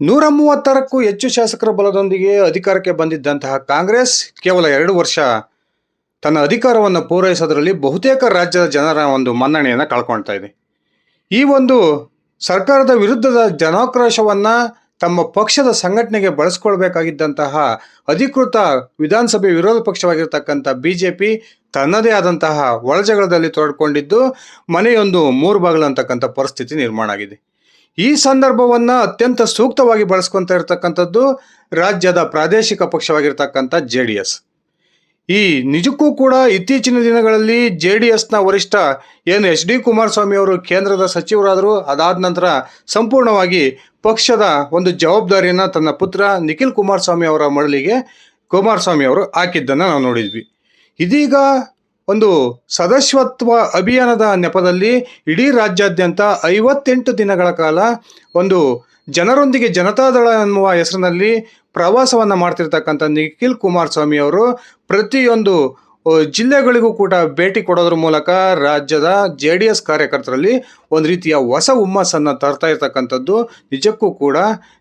ನೂರ ಮೂವತ್ತರಕ್ಕೂ ಹೆಚ್ಚು ಶಾಸಕರ ಬಲದೊಂದಿಗೆ ಅಧಿಕಾರಕ್ಕೆ ಬಂದಿದ್ದಂತಹ ಕಾಂಗ್ರೆಸ್ ಕೇವಲ ಎರಡು ವರ್ಷ ತನ್ನ ಅಧಿಕಾರವನ್ನು ಪೂರೈಸೋದರಲ್ಲಿ ಬಹುತೇಕ ರಾಜ್ಯದ ಜನರ ಒಂದು ಮನ್ನಣೆಯನ್ನು ಕಳ್ಕೊಳ್ತಾ ಇದೆ. ಈ ಒಂದು ಸರ್ಕಾರದ ವಿರುದ್ಧದ ಜನಾಕ್ರೋಶವನ್ನು ತಮ್ಮ ಪಕ್ಷದ ಸಂಘಟನೆಗೆ ಬಳಸ್ಕೊಳ್ಬೇಕಾಗಿದ್ದಂತಹ ಅಧಿಕೃತ ವಿಧಾನಸಭೆ ವಿರೋಧ ಪಕ್ಷವಾಗಿರ್ತಕ್ಕಂಥ ಬಿ ಜೆ ಪಿ ತನ್ನದೇ ಆದಂತಹ ಒಳಜಗಳದಲ್ಲಿ ತೊಡಕೊಂಡಿದ್ದು ಮನೆಯೊಂದು ಮೂರು ಬಾಗಿಲು ಅಂತಕ್ಕಂಥ ಪರಿಸ್ಥಿತಿ ನಿರ್ಮಾಣ ಆಗಿದೆ. ಈ ಸಂದರ್ಭವನ್ನು ಅತ್ಯಂತ ಸೂಕ್ತವಾಗಿ ಬಳಸ್ಕೊತಾ ಇರತಕ್ಕಂಥದ್ದು ರಾಜ್ಯದ ಪ್ರಾದೇಶಿಕ ಪಕ್ಷವಾಗಿರ್ತಕ್ಕಂಥ ಜೆ ಡಿ ಎಸ್. ಈ ನಿಜಕ್ಕೂ ಕೂಡ ಇತ್ತೀಚಿನ ದಿನಗಳಲ್ಲಿ ಜೆ ಡಿ ಎಸ್ನ ವರಿಷ್ಠ ಏನು ಎಚ್ ಡಿ ಕುಮಾರಸ್ವಾಮಿ ಅವರು ಕೇಂದ್ರದ ಸಚಿವರಾದರು, ಅದಾದ ನಂತರ ಸಂಪೂರ್ಣವಾಗಿ ಪಕ್ಷದ ಒಂದು ಜವಾಬ್ದಾರಿಯನ್ನು ತನ್ನ ಪುತ್ರ ನಿಖಿಲ್ ಕುಮಾರಸ್ವಾಮಿ ಅವರ ಮರಳಿಗೆ ಕುಮಾರಸ್ವಾಮಿ ಅವರು ಹಾಕಿದ್ದನ್ನು ನಾವು ನೋಡಿದ್ವಿ. ಇದೀಗ ಒಂದು ಸದಸ್ಯತ್ವ ಅಭಿಯಾನದ ನೆಪದಲ್ಲಿ ಇಡೀ ರಾಜ್ಯಾದ್ಯಂತ ಐವತ್ತೆಂಟು ದಿನಗಳ ಕಾಲ ಒಂದು ಜನರೊಂದಿಗೆ ಜನತಾದಳ ಎನ್ನುವ ಹೆಸರಿನಲ್ಲಿ ಪ್ರವಾಸವನ್ನು ಮಾಡ್ತಿರ್ತಕ್ಕಂಥ ನಿಖಿಲ್ ಕುಮಾರಸ್ವಾಮಿ ಅವರು ಪ್ರತಿಯೊಂದು ಜಿಲ್ಲೆಗಳಿಗೂ ಕೂಡ ಭೇಟಿ ಕೊಡೋದ್ರ ಮೂಲಕ ರಾಜ್ಯದ ಜೆ ಡಿ ಎಸ್ ಕಾರ್ಯಕರ್ತರಲ್ಲಿ ಒಂದು ರೀತಿಯ ಹೊಸ ಹುಮ್ಮಸ್ಸನ್ನು ತರ್ತಾ ಇರ್ತಕ್ಕಂಥದ್ದು. ನಿಜಕ್ಕೂ ಕೂಡ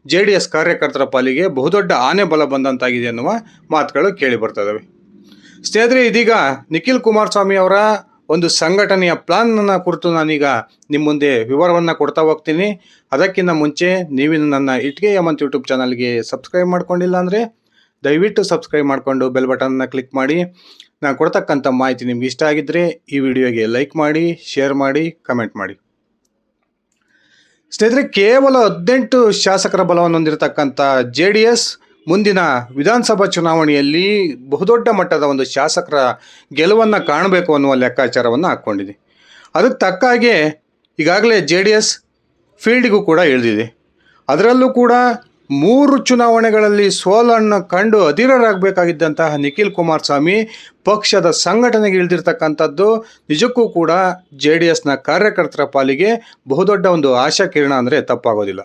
ಜೆ ಡಿ ಎಸ್ ಕಾರ್ಯಕರ್ತರ ಪಾಲಿಗೆ ಬಹುದೊಡ್ಡ ಆನೆ ಬಲ ಬಂದಂತಾಗಿದೆ ಎನ್ನುವ ಮಾತುಗಳು ಕೇಳಿ ಬರ್ತದವೆ ಸ್ನೇಹಿತರೆ, ಇದೀಗ ನಿಖಿಲ್ ಕುಮಾರಸ್ವಾಮಿ ಅವರ ಒಂದು ಸಂಘಟನೆಯ ಪ್ಲಾನ್ನ ಕುರಿತು ನಾನೀಗ ನಿಮ್ಮ ಮುಂದೆ ವಿವರವನ್ನು ಕೊಡ್ತಾ ಹೋಗ್ತೀನಿ. ಅದಕ್ಕಿಂತ ಮುಂಚೆ ನೀವಿನ ನನ್ನ ಇಟ್ಗೆ ಯಮಂತ್ ಯೂಟ್ಯೂಬ್ ಚಾನಲ್ಗೆ ಸಬ್ಸ್ಕ್ರೈಬ್ ಮಾಡ್ಕೊಂಡಿಲ್ಲ ಅಂದರೆ ದಯವಿಟ್ಟು ಸಬ್ಸ್ಕ್ರೈಬ್ ಮಾಡಿಕೊಂಡು ಬೆಲ್ ಬಟನ್ನ ಕ್ಲಿಕ್ ಮಾಡಿ. ನಾನು ಕೊಡ್ತಕ್ಕಂಥ ಮಾಹಿತಿ ನಿಮ್ಗೆ ಇಷ್ಟ ಆಗಿದ್ದರೆ ಈ ವಿಡಿಯೋಗೆ ಲೈಕ್ ಮಾಡಿ, ಶೇರ್ ಮಾಡಿ, ಕಮೆಂಟ್ ಮಾಡಿ. ಸ್ನೇಹಿತರೆ, ಕೇವಲ ಹದಿನೆಂಟು ಶಾಸಕರ ಬಲವನ್ನು ಹೊಂದಿರತಕ್ಕಂಥ ಜೆ ಡಿ ಎಸ್ ಮುಂದಿನ ವಿಧಾನಸಭಾ ಚುನಾವಣೆಯಲ್ಲಿ ಬಹುದೊಡ್ಡ ಮಟ್ಟದ ಒಂದು ಶಾಸಕರ ಗೆಲುವನ್ನು ಕಾಣಬೇಕು ಅನ್ನುವ ಲೆಕ್ಕಾಚಾರವನ್ನು ಹಾಕ್ಕೊಂಡಿದೆ. ಅದಕ್ಕೆ ತಕ್ಕ ಹಾಗೆ ಈಗಾಗಲೇ ಜೆ ಡಿ ಎಸ್ ಫೀಲ್ಡಿಗೂ ಕೂಡ ಇಳಿದಿದೆ. ಅದರಲ್ಲೂ ಕೂಡ ಮೂರು ಚುನಾವಣೆಗಳಲ್ಲಿ ಸೋಲನ್ನು ಕಂಡು ಅಧೀರರಾಗಬೇಕಾಗಿದ್ದಂತಹ ನಿಖಿಲ್ ಕುಮಾರಸ್ವಾಮಿ ಪಕ್ಷದ ಸಂಘಟನೆಗೆ ಇಳಿದಿರ್ತಕ್ಕಂಥದ್ದು ನಿಜಕ್ಕೂ ಕೂಡ ಜೆ ಡಿ ಎಸ್ನ ಕಾರ್ಯಕರ್ತರ ಪಾಲಿಗೆ ಬಹುದೊಡ್ಡ ಒಂದು ಆಶಾಕಿರಣ ಅಂದರೆ ತಪ್ಪಾಗೋದಿಲ್ಲ.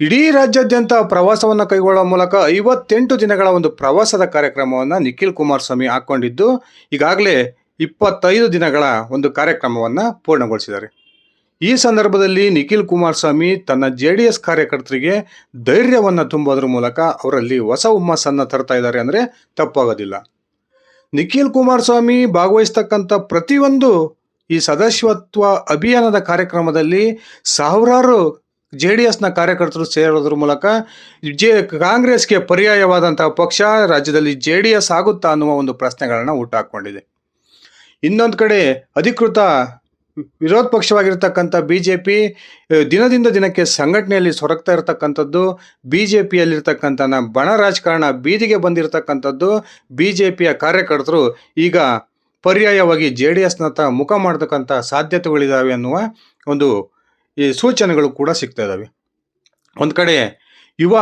ಇಡೀ ರಾಜ್ಯಾದ್ಯಂತ ಪ್ರವಾಸವನ್ನು ಕೈಗೊಳ್ಳುವ ಮೂಲಕ ಐವತ್ತೆಂಟು ದಿನಗಳ ಒಂದು ಪ್ರವಾಸದ ಕಾರ್ಯಕ್ರಮವನ್ನು ನಿಖಿಲ್ ಕುಮಾರಸ್ವಾಮಿ ಹಾಕ್ಕೊಂಡಿದ್ದು, ಈಗಾಗಲೇ ಇಪ್ಪತ್ತೈದು ದಿನಗಳ ಒಂದು ಕಾರ್ಯಕ್ರಮವನ್ನು ಪೂರ್ಣಗೊಳಿಸಿದ್ದಾರೆ. ಈ ಸಂದರ್ಭದಲ್ಲಿ ನಿಖಿಲ್ ಕುಮಾರಸ್ವಾಮಿ ತನ್ನ ಜೆ ಡಿ ಎಸ್ ಕಾರ್ಯಕರ್ತರಿಗೆ ಧೈರ್ಯವನ್ನು ತುಂಬೋದ್ರ ಮೂಲಕ ಅವರಲ್ಲಿ ಹೊಸ ಹುಮ್ಮಸ್ಸನ್ನು ತರ್ತಾ ಇದ್ದಾರೆ ಅಂದರೆ ತಪ್ಪಾಗೋದಿಲ್ಲ. ನಿಖಿಲ್ ಕುಮಾರಸ್ವಾಮಿ ಭಾಗವಹಿಸ್ತಕ್ಕಂಥ ಪ್ರತಿಯೊಂದು ಈ ಸದಸ್ಯತ್ವ ಅಭಿಯಾನದ ಕಾರ್ಯಕ್ರಮದಲ್ಲಿ ಸಾವಿರಾರು ಜೆ ಡಿ ಎಸ್ನ ಕಾರ್ಯಕರ್ತರು ಸೇರೋದ್ರ ಮೂಲಕ ಜೆ ಕಾಂಗ್ರೆಸ್ಗೆ ಪರ್ಯಾಯವಾದಂತಹ ಪಕ್ಷ ರಾಜ್ಯದಲ್ಲಿ ಜೆ ಡಿ ಎಸ್ ಆಗುತ್ತಾ ಅನ್ನುವ ಒಂದು ಪ್ರಶ್ನೆಗಳನ್ನ ಹುಟ್ಟಾಕೊಂಡಿದೆ ಇನ್ನೊಂದು ಕಡೆ ಅಧಿಕೃತ ವಿರೋಧ ಪಕ್ಷವಾಗಿರ್ತಕ್ಕಂಥ ಬಿ ಜೆ ಪಿ ದಿನದಿಂದ ದಿನಕ್ಕೆ ಸಂಘಟನೆಯಲ್ಲಿ ಸೊರಗ್ತಾ ಇರತಕ್ಕಂಥದ್ದು ಬಿ ಜೆ ಪಿಯಲ್ಲಿರ್ತಕ್ಕಂಥ ಬಣ ರಾಜಕಾರಣ ಬೀದಿಗೆ ಬಂದಿರತಕ್ಕಂಥದ್ದು ಬಿ ಜೆ ಪಿಯ ಕಾರ್ಯಕರ್ತರು ಈಗ ಪರ್ಯಾಯವಾಗಿ ಜೆ ಡಿ ಎಸ್ನತ್ತ ಮುಖ ಮಾಡತಕ್ಕಂಥ ಸಾಧ್ಯತೆಗಳಿದ್ದಾವೆ ಅನ್ನುವ ಒಂದು ಈ ಸೂಚನೆಗಳು ಕೂಡ ಸಿಗ್ತಾ ಇದ್ದಾವೆ ಒಂದು ಕಡೆ ಯುವ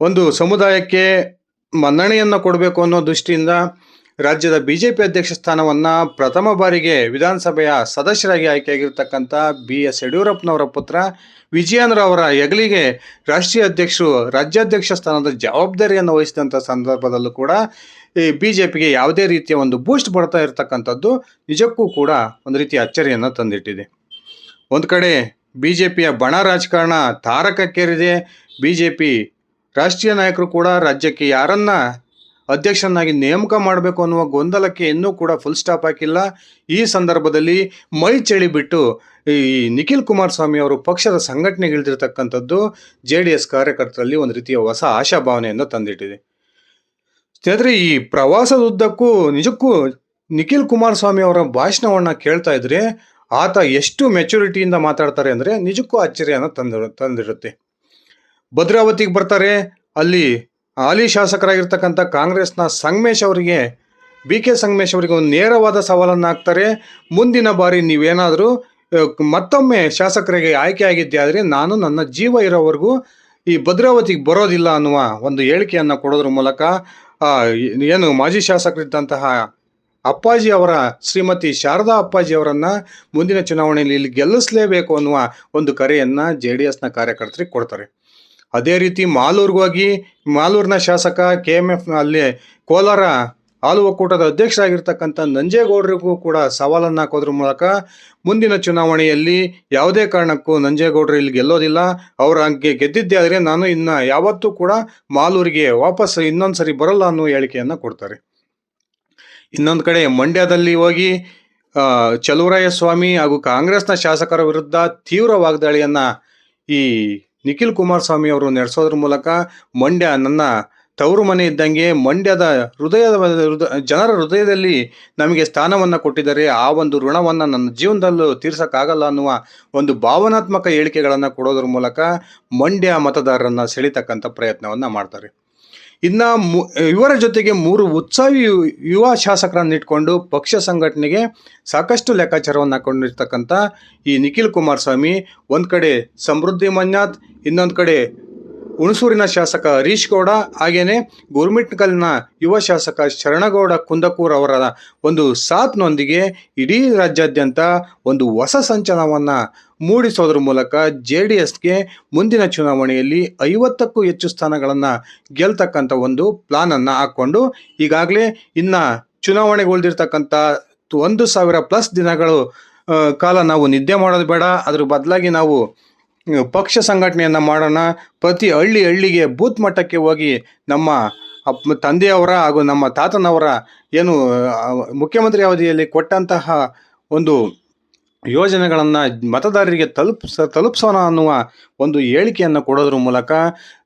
ಒಂದು ಸಮುದಾಯಕ್ಕೆ ಮನ್ನಣೆಯನ್ನು ಕೊಡಬೇಕು ಅನ್ನೋ ದೃಷ್ಟಿಯಿಂದ ರಾಜ್ಯದ ಬಿ ಜೆ ಪಿ ಅಧ್ಯಕ್ಷ ಸ್ಥಾನವನ್ನು ಪ್ರಥಮ ಬಾರಿಗೆ ವಿಧಾನಸಭೆಯ ಸದಸ್ಯರಾಗಿ ಆಯ್ಕೆಯಾಗಿರ್ತಕ್ಕಂಥ ಬಿ ಎಸ್ ಯಡಿಯೂರಪ್ಪನವರ ಪುತ್ರ ವಿಜಯೇಂದ್ರ ಅವರ ಹೆಗಲಿಗೆ ರಾಷ್ಟ್ರೀಯ ಅಧ್ಯಕ್ಷರು ರಾಜ್ಯಾಧ್ಯಕ್ಷ ಸ್ಥಾನದ ಜವಾಬ್ದಾರಿಯನ್ನು ವಹಿಸಿದಂಥ ಸಂದರ್ಭದಲ್ಲೂ ಕೂಡ ಈ ಬಿ ಜೆ ಪಿಗೆ ಯಾವುದೇ ರೀತಿಯ ಒಂದು ಬೂಸ್ಟ್ ಬರ್ತಾ ಇರತಕ್ಕಂಥದ್ದು ನಿಜಕ್ಕೂ ಕೂಡ ಒಂದು ರೀತಿಯ ಅಚ್ಚರಿಯನ್ನು ತಂದಿಟ್ಟಿದೆ. ಒಂದು ಕಡೆ ಬಿ ಜೆ ಪಿಯ ಬಣ ರಾಜಕಾರಣ ತಾರಕಕ್ಕೇರಿದೆ ಬಿ ಜೆ ಪಿ ರಾಷ್ಟ್ರೀಯ ನಾಯಕರು ಕೂಡ ರಾಜ್ಯಕ್ಕೆ ಯಾರನ್ನ ಅಧ್ಯಕ್ಷನಾಗಿ ನೇಮಕ ಮಾಡಬೇಕು ಅನ್ನುವ ಗೊಂದಲಕ್ಕೆ ಇನ್ನೂ ಕೂಡ ಫುಲ್ ಸ್ಟಾಪ್ ಹಾಕಿಲ್ಲ. ಈ ಸಂದರ್ಭದಲ್ಲಿ ಮೈ ಚಳಿ ಬಿಟ್ಟು ಈ ನಿಖಿಲ್ ಕುಮಾರಸ್ವಾಮಿ ಅವರು ಪಕ್ಷದ ಸಂಘಟನೆಗೆ ಇಳಿದಿರತಕ್ಕಂಥದ್ದು ಜೆ ಡಿ ಎಸ್ ಕಾರ್ಯಕರ್ತರಲ್ಲಿ ಒಂದು ರೀತಿಯ ಹೊಸ ಆಶಾಭಾವನೆಯನ್ನು ತಂದಿಟ್ಟಿದೆ. ಸ್ನೇಹಿತರೆ, ಈ ಪ್ರವಾಸದ ಉದ್ದಕ್ಕೂ ನಿಜಕ್ಕೂ ನಿಖಿಲ್ ಕುಮಾರಸ್ವಾಮಿ ಅವರ ಭಾಷಣವನ್ನು ಕೇಳ್ತಾ ಇದ್ರೆ ಆತ ಎಷ್ಟು ಮೆಚುರಿಟಿಯಿಂದ ಮಾತಾಡ್ತಾರೆ ಅಂದರೆ ನಿಜಕ್ಕೂ ಆಶ್ಚರ್ಯನ ತಂದಿರು ತಂದಿರುತ್ತೆ ಭದ್ರಾವತಿಗೆ ಬರ್ತಾರೆ. ಅಲ್ಲಿ ಹಾಲಿ ಶಾಸಕರಾಗಿರ್ತಕ್ಕಂಥ ಕಾಂಗ್ರೆಸ್ನ ಸಂಗಮೇಶ್ ಅವರಿಗೆ, ಬಿ ಕೆ ಸಂಗಮೇಶ್ ಅವರಿಗೆ ಒಂದು ನೇರವಾದ ಸವಾಲನ್ನು ಹಾಕ್ತಾರೆ. ಮುಂದಿನ ಬಾರಿ ನೀವೇನಾದರೂ ಮತ್ತೊಮ್ಮೆ ಶಾಸಕರಿಗೆ ಆಯ್ಕೆ ಆಗಿದ್ದೆ ಆದರೆ ನಾನು ನನ್ನ ಜೀವ ಇರೋವರೆಗೂ ಈ ಭದ್ರಾವತಿಗೆ ಬರೋದಿಲ್ಲ ಅನ್ನುವ ಒಂದು ಹೇಳಿಕೆಯನ್ನು ಕೊಡೋದ್ರ ಮೂಲಕ ಏನು ಮಾಜಿ ಶಾಸಕರಿದ್ದಂತಹ ಅಪ್ಪಾಜಿ ಅವರ ಶ್ರೀಮತಿ ಶಾರದಾ ಅಪ್ಪಾಜಿ ಅವರನ್ನು ಮುಂದಿನ ಚುನಾವಣೆಯಲ್ಲಿ ಇಲ್ಲಿ ಗೆಲ್ಲಿಸಲೇಬೇಕು ಅನ್ನುವ ಒಂದು ಕರೆಯನ್ನು ಜೆ ಡಿ ಎಸ್ನ ಕಾರ್ಯಕರ್ತರಿಗೆ ಕೊಡ್ತಾರೆ. ಅದೇ ರೀತಿ ಮಾಲೂರ್ಗೆ ಹೋಗಿ ಮಾಲೂರಿನ ಶಾಸಕ ಕೆ ಎಂ ಎಫ್ ಅಲ್ಲಿ ಕೋಲಾರ ಹಾಲು ಒಕ್ಕೂಟದ ಅಧ್ಯಕ್ಷರಾಗಿರ್ತಕ್ಕಂಥ ನಂಜೇಗೌಡರಿಗೂ ಕೂಡ ಸವಾಲನ್ನು ಹಾಕೋದ್ರ ಮೂಲಕ ಮುಂದಿನ ಚುನಾವಣೆಯಲ್ಲಿ ಯಾವುದೇ ಕಾರಣಕ್ಕೂ ನಂಜೇಗೌಡರು ಇಲ್ಲಿ ಗೆಲ್ಲೋದಿಲ್ಲ. ಅವರ ಹಂಗೆ ಗೆದ್ದಿದ್ದೇ ಆದರೆ ನಾನು ಇನ್ನು ಯಾವತ್ತೂ ಕೂಡ ಮಾಲೂರಿಗೆ ವಾಪಸ್ ಇನ್ನೊಂದು ಸರಿ ಬರಲ್ಲ ಅನ್ನೋ ಹೇಳಿಕೆಯನ್ನು ಕೊಡ್ತಾರೆ. ಇನ್ನೊಂದು ಕಡೆ ಮಂಡ್ಯದಲ್ಲಿ ಹೋಗಿ ಚಲುವರಾಯ ಸ್ವಾಮಿ ಹಾಗೂ ಕಾಂಗ್ರೆಸ್ನ ಶಾಸಕರ ವಿರುದ್ಧ ತೀವ್ರ ವಾಗ್ದಾಳಿಯನ್ನ ಈ ನಿಖಿಲ್ ಕುಮಾರಸ್ವಾಮಿ ಅವರು ನಡೆಸೋದ್ರ ಮೂಲಕ ಮಂಡ್ಯ ನನ್ನ ತವರು ಮನೆ ಇದ್ದಂಗೆ ಮಂಡ್ಯದ ಹೃದಯದ ಹೃದ- ಜನರ ಹೃದಯದಲ್ಲಿ ನಮಗೆ ಸ್ಥಾನವನ್ನು ಕೊಟ್ಟಿದ್ದಾರೆ. ಆ ಒಂದು ಋಣವನ್ನು ನನ್ನ ಜೀವನದಲ್ಲೂ ತೀರ್ಸೋಕ್ಕಾಗಲ್ಲ ಅನ್ನುವ ಒಂದು ಭಾವನಾತ್ಮಕ ಹೇಳಿಕೆಗಳನ್ನು ಕೊಡೋದ್ರ ಮೂಲಕ ಮಂಡ್ಯ ಮತದಾರರನ್ನು ಸೆಳಿತಕ್ಕಂಥ ಪ್ರಯತ್ನವನ್ನು ಮಾಡ್ತಾರೆ. ಇನ್ನು ಇವರ ಜೊತೆಗೆ ಮೂರು ಉತ್ಸಾಹಿ ಯುವ ಶಾಸಕರನ್ನು ಇಟ್ಕೊಂಡು ಪಕ್ಷ ಸಂಘಟನೆಗೆ ಸಾಕಷ್ಟು ಲೆಕ್ಕಾಚಾರವನ್ನು ಹಾಕೊಂಡಿರ್ತಕ್ಕಂಥ ಈ ನಿಖಿಲ್ ಕುಮಾರಸ್ವಾಮಿ, ಒಂದು ಕಡೆ ಸಮೃದ್ಧಿ ಮಂಜಾತ್ ಇನ್ನೊಂದು ಕಡೆ ಹುಣಸೂರಿನ ಶಾಸಕ ಹರೀಶ್ ಗೌಡ ಹಾಗೆಯೇ ಗುರುಮಿಟ್ಕಲ್ನ ಯುವ ಶಾಸಕ ಶರಣಗೌಡ ಕುಂದಕೂರ್ ಅವರ ಒಂದು ಸಾತ್ನೊಂದಿಗೆ ಇಡೀ ರಾಜ್ಯಾದ್ಯಂತ ಒಂದು ಹೊಸ ಸಂಚಲನವನ್ನು ಮೂಡಿಸೋದ್ರ ಮೂಲಕ ಜೆ ಡಿ ಎಸ್ಗೆ ಮುಂದಿನ ಚುನಾವಣೆಯಲ್ಲಿ ಐವತ್ತಕ್ಕೂ ಹೆಚ್ಚು ಸ್ಥಾನಗಳನ್ನು ಗೆಲ್ತಕ್ಕಂಥ ಒಂದು ಪ್ಲಾನನ್ನು ಹಾಕ್ಕೊಂಡು ಈಗಾಗಲೇ ಇನ್ನು ಚುನಾವಣೆಗೆ ಉಳಿದಿರ್ತಕ್ಕಂಥ ಒಂದು ಸಾವಿರ ಪ್ಲಸ್ ದಿನಗಳು ಕಾಲ ನಾವು ನಿದ್ದೆ ಮಾಡೋದು ಬೇಡ. ಅದ್ರ ಬದಲಾಗಿ ನಾವು ಪಕ್ಷ ಸಂಘಟನೆಯನ್ನು ಮಾಡೋಣ. ಪ್ರತಿ ಹಳ್ಳಿ ಹಳ್ಳಿಗೆ ಬೂತ್ ಮಟ್ಟಕ್ಕೆ ಹೋಗಿ ನಮ್ಮ ತಂದೆಯವರ ಹಾಗೂ ನಮ್ಮ ತಾತನವರ ಏನು ಮುಖ್ಯಮಂತ್ರಿ ಅವಧಿಯಲ್ಲಿ ಕೊಟ್ಟಂತಹ ಒಂದು ಯೋಜನೆಗಳನ್ನು ಮತದಾರರಿಗೆ ತಲುಪಿಸ, ತಲುಪಿಸೋಣ ಅನ್ನುವ ಒಂದು ಹೇಳಿಕೆಯನ್ನು ಕೊಡೋದ್ರ ಮೂಲಕ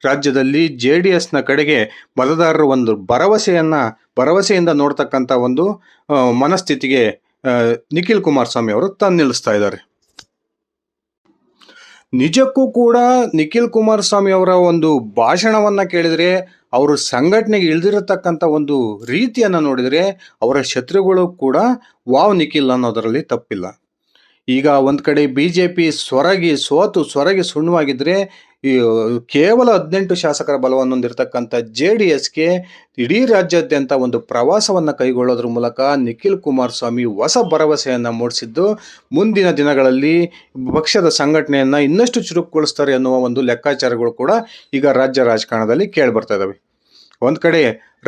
ರಾಜ್ಯದಲ್ಲಿ ಜೆ ಡಿ ಎಸ್ನ ಕಡೆಗೆ ಮತದಾರರು ಒಂದು ಭರವಸೆಯನ್ನು, ಭರವಸೆಯಿಂದ ನೋಡ್ತಕ್ಕಂಥ ಒಂದು ಮನಸ್ಥಿತಿಗೆ ನಿಖಿಲ್ ಕುಮಾರಸ್ವಾಮಿ ಅವರು ತಂದು ಇದ್ದಾರೆ. ನಿಜಕ್ಕೂ ಕೂಡ ನಿಖಿಲ್ ಕುಮಾರಸ್ವಾಮಿ ಅವರ ಒಂದು ಭಾಷಣವನ್ನು ಕೇಳಿದರೆ, ಅವರು ಸಂಘಟನೆಗೆ ಇಳಿದಿರತಕ್ಕಂಥ ಒಂದು ರೀತಿಯನ್ನು ನೋಡಿದರೆ, ಅವರ ಶತ್ರುಗಳು ಕೂಡ ವಾವ್ ನಿಖಿಲ್ ಅನ್ನೋದರಲ್ಲಿ ತಪ್ಪಿಲ್ಲ. ಈಗ ಒಂದು ಕಡೆ ಬಿ ಜೆ ಪಿ ಸೊರಗಿ ಸೋತು ಸೊರಗಿ ಸುಣ್ಣವಾಗಿದ್ದರೆ ಕೇವಲ ಹದಿನೆಂಟು ಶಾಸಕರ ಬಲವನ್ನು ಹೊಂದಿರತಕ್ಕಂಥ ಜೆ ಡಿ ಎಸ್ಗೆ ಇಡೀ ರಾಜ್ಯಾದ್ಯಂತ ಒಂದು ಪ್ರವಾಸವನ್ನು ಕೈಗೊಳ್ಳೋದ್ರ ಮೂಲಕ ನಿಖಿಲ್ ಕುಮಾರಸ್ವಾಮಿ ಹೊಸ ಭರವಸೆಯನ್ನು ಮೂಡಿಸಿದ್ದು, ಮುಂದಿನ ದಿನಗಳಲ್ಲಿ ಪಕ್ಷದ ಸಂಘಟನೆಯನ್ನು ಇನ್ನಷ್ಟು ಚುರುಕುಗೊಳಿಸ್ತಾರೆ ಅನ್ನುವ ಒಂದು ಲೆಕ್ಕಾಚಾರಗಳು ಕೂಡ ಈಗ ರಾಜ್ಯ ರಾಜಕಾರಣದಲ್ಲಿ ಕೇಳಿಬರ್ತಾ ಇದ್ದಾವೆ ಒಂದು ಕಡೆ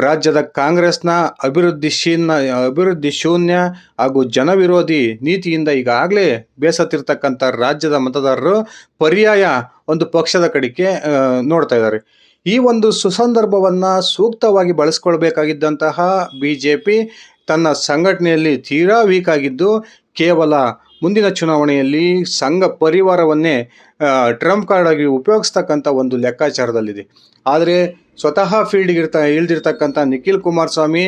ರಾಜ್ಯದ ಕಾಂಗ್ರೆಸ್ನ ಅಭಿವೃದ್ಧಿ ಶೀನ ಅಭಿವೃದ್ಧಿ ಶೂನ್ಯ ಹಾಗೂ ಜನವಿರೋಧಿ ನೀತಿಯಿಂದ ಈಗಾಗಲೇ ಬೇಸತ್ತಿರ್ತಕ್ಕಂಥ ರಾಜ್ಯದ ಮತದಾರರು ಪರ್ಯಾಯ ಒಂದು ಪಕ್ಷದ ಕಡೆಗೆ ನೋಡ್ತಾ ಇದ್ದಾರೆ. ಈ ಒಂದು ಸುಸಂದರ್ಭವನ್ನು ಸೂಕ್ತವಾಗಿ ಬಳಸ್ಕೊಳ್ಬೇಕಾಗಿದ್ದಂತಹ ಬಿ ಜೆ ಪಿ ತನ್ನ ಸಂಘಟನೆಯಲ್ಲಿ ತೀರಾ ವೀಕ್ ಆಗಿದ್ದು, ಕೇವಲ ಮುಂದಿನ ಚುನಾವಣೆಯಲ್ಲಿ ಸಂಘ ಪರಿವಾರವನ್ನೇ ಟ್ರಂಪ್ ಕಾರ್ಡ್ ಆಗಿ ಉಪಯೋಗಿಸ್ತಕ್ಕಂಥ ಒಂದು ಲೆಕ್ಕಾಚಾರದಲ್ಲಿದೆ. ಆದರೆ ಸ್ವತಃ ಫೀಲ್ಡ್ಗೆ ಇರ್ತಾ ಇಳ್ದಿರ್ತಕ್ಕಂಥ ನಿಖಿಲ್ ಕುಮಾರಸ್ವಾಮಿ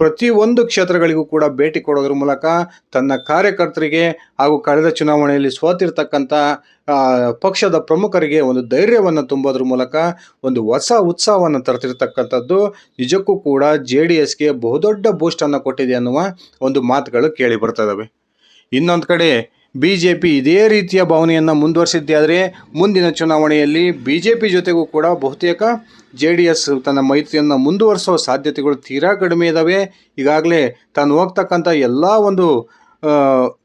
ಪ್ರತಿಯೊಂದು ಕ್ಷೇತ್ರಗಳಿಗೂ ಕೂಡ ಭೇಟಿ ಕೊಡೋದ್ರ ಮೂಲಕ ತನ್ನ ಕಾರ್ಯಕರ್ತರಿಗೆ ಹಾಗೂ ಕಳೆದ ಚುನಾವಣೆಯಲ್ಲಿ ಸೋತಿರ್ತಕ್ಕಂಥ ಪಕ್ಷದ ಪ್ರಮುಖರಿಗೆ ಒಂದು ಧೈರ್ಯವನ್ನು ತುಂಬೋದ್ರ ಮೂಲಕ ಒಂದು ಹೊಸ ಉತ್ಸಾಹವನ್ನು ತರ್ತಿರ್ತಕ್ಕಂಥದ್ದು ನಿಜಕ್ಕೂ ಕೂಡ ಜೆ ಡಿ ಎಸ್ಗೆ ಬಹುದೊಡ್ಡ ಬೂಸ್ಟನ್ನು ಕೊಟ್ಟಿದೆ ಅನ್ನುವ ಒಂದು ಮಾತುಗಳು ಕೇಳಿ ಬರ್ತದವೆ ಇನ್ನೊಂದು ಕಡೆ ಬಿ ಜೆ ಪಿ ಇದೇ ರೀತಿಯ ಭಾವನೆಯನ್ನು ಮುಂದುವರಿಸಿದ್ದೇ ಆದರೆ ಮುಂದಿನ ಚುನಾವಣೆಯಲ್ಲಿ ಬಿ ಜೆ ಪಿ ಜೊತೆಗೂ ಕೂಡ ಬಹುತೇಕ ಜೆ ಡಿ ಎಸ್ ತನ್ನ ಮೈತ್ರಿಯನ್ನು ಮುಂದುವರಿಸೋ ಸಾಧ್ಯತೆಗಳು ತೀರಾ ಕಡಿಮೆ ಇದ್ದಾವೆ ಈಗಾಗಲೇ ತಾನು ಹೋಗ್ತಕ್ಕಂಥ ಎಲ್ಲ ಒಂದು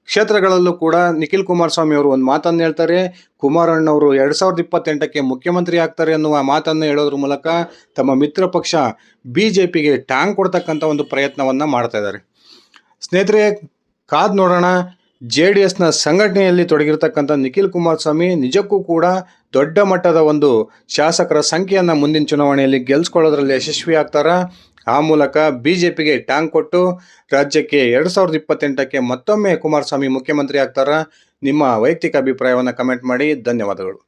ಕ್ಷೇತ್ರಗಳಲ್ಲೂ ಕೂಡ ನಿಖಿಲ್ ಕುಮಾರಸ್ವಾಮಿ ಅವರು ಒಂದು ಮಾತನ್ನು ಹೇಳ್ತಾರೆ. ಕುಮಾರಣ್ಣವರು ಎರಡು ಸಾವಿರದ ಇಪ್ಪತ್ತೆಂಟಕ್ಕೆ ಮುಖ್ಯಮಂತ್ರಿ ಆಗ್ತಾರೆ ಅನ್ನುವ ಮಾತನ್ನು ಹೇಳೋದ್ರ ಮೂಲಕ ತಮ್ಮ ಮಿತ್ರ ಪಕ್ಷ ಬಿ ಜೆ ಪಿಗೆ ಟ್ಯಾಂಕ್ ಕೊಡ್ತಕ್ಕಂಥ ಒಂದು ಪ್ರಯತ್ನವನ್ನು ಮಾಡ್ತಾ ಇದ್ದಾರೆ. ಸ್ನೇಹಿತರೆ, ಕಾದ್ ನೋಡೋಣ. ಜೆ ಡಿ ಎಸ್ನ ಸಂಘಟನೆಯಲ್ಲಿ ತೊಡಗಿರ್ತಕ್ಕಂಥ ನಿಖಿಲ್ ಕುಮಾರಸ್ವಾಮಿ ನಿಜಕ್ಕೂ ಕೂಡ ದೊಡ್ಡ ಮಟ್ಟದ ಒಂದು ಶಾಸಕರ ಸಂಖ್ಯೆಯನ್ನು ಮುಂದಿನ ಚುನಾವಣೆಯಲ್ಲಿ ಗೆಲ್ಲಿಸ್ಕೊಳ್ಳೋದ್ರಲ್ಲಿ ಯಶಸ್ವಿ ಆಗ್ತಾರೆ ಆ ಮೂಲಕ ಬಿ ಜೆ ಪಿಗೆ ಟ್ಯಾಂಕ್ ಕೊಟ್ಟು ರಾಜ್ಯಕ್ಕೆ ಎರಡು ಸಾವಿರದ ಇಪ್ಪತ್ತೆಂಟಕ್ಕೆ ಮತ್ತೊಮ್ಮೆ ಕುಮಾರಸ್ವಾಮಿ ಮುಖ್ಯಮಂತ್ರಿ ಆಗ್ತಾರೆ? ನಿಮ್ಮ ವೈಯಕ್ತಿಕ ಅಭಿಪ್ರಾಯವನ್ನು ಕಮೆಂಟ್ ಮಾಡಿ. ಧನ್ಯವಾದಗಳು.